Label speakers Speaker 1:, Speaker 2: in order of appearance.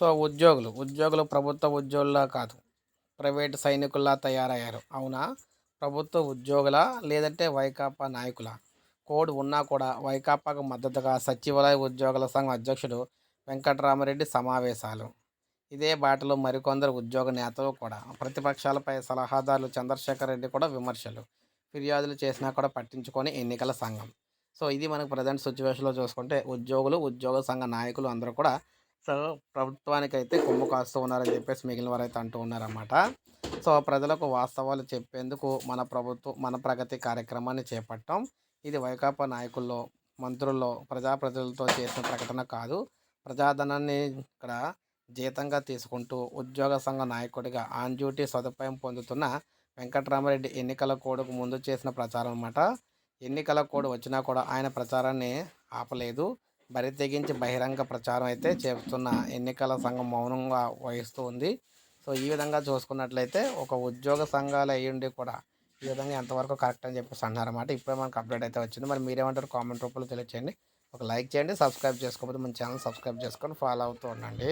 Speaker 1: So ఉద్యోగులు ఉద్యోగులు ప్రభుత్వ ఉద్యోగులా కాదు. ప్రైవేట్ సైనికుల్లా తయారయ్యారు. అవునా? ప్రభుత్వ ఉద్యోగుల లేదంటే వైకాపా నాయకుల? కోడ్ ఉన్నా కూడా వైకాపాకు మద్దతుగా సచివాలయ ఉద్యోగుల సంఘం అధ్యక్షుడు వెంకటరామరెడ్డి సమావేశాలు. ఇదే బాటలో మరికొందరు ఉద్యోగ నేతలు కూడా. ప్రతిపక్షాలపై సలహాదారులు చంద్రశేఖర్ రెడ్డి కూడా విమర్శలు ఫిర్యాదులు చేసినా కూడా పట్టించుకొని ఎన్నికల సంఘం. సో ఇది మనకు ప్రజెంట్ సిచ్యువేషన్లో చూసుకుంటే ఉద్యోగులు ఉద్యోగ సంఘ నాయకులు అందరూ కూడా సో ప్రభుత్వానికి అయితే కొమ్ము కాస్తూ ఉన్నారని చెప్పేసి మిగిలిన వారు అయితే అంటూ ఉన్నారన్నమాట. సో ప్రజలకు వాస్తవాలు చెప్పేందుకు మన ప్రభుత్వం మన ప్రగతి కార్యక్రమాన్ని చేపట్టడం ఇది వైకాపా నాయకుల్లో మంత్రుల్లో ప్రజాప్రతినిధులతో చేసిన ప్రకటన కాదు. ప్రజాధనాన్ని ఇక్కడ జీతంగా తీసుకుంటూ ఉద్యోగ సంఘ నాయకుడిగా ఆన్ డ్యూటీ సదుపాయం పొందుతున్న వెంకటరామరెడ్డి ఎన్నికల కోడ్కు ముందు చేసిన ప్రచారం అన్నమాట. ఎన్నికల కోడ్ వచ్చినా కూడా ఆయన ప్రచారాన్ని ఆపలేదు. బరి తెగించి బహిరంగ ప్రచారం అయితే చేస్తున్న ఎన్నికల సంఘం మౌనంగా వహిస్తూ ఉంది. సో ఈ విధంగా చూసుకున్నట్లయితే ఒక ఉద్యోగ సంఘాలు అయ్యుండి కూడా ఈ విధంగా ఎంతవరకు కరెక్ట్ అని చెప్పేసి అన్నారన్నమాట ఇప్పుడే మనకు అప్డేట్ అయితే వచ్చింది. మరి మీరేమంటారు కామెంట్ రూపంలో తెలియచేయండి. ఒక లైక్ చేయండి సబ్స్క్రైబ్ చేసుకోకపోతే మన ఛానల్ సబ్స్క్రైబ్ చేసుకొని ఫాలో అవుతూ ఉండండి.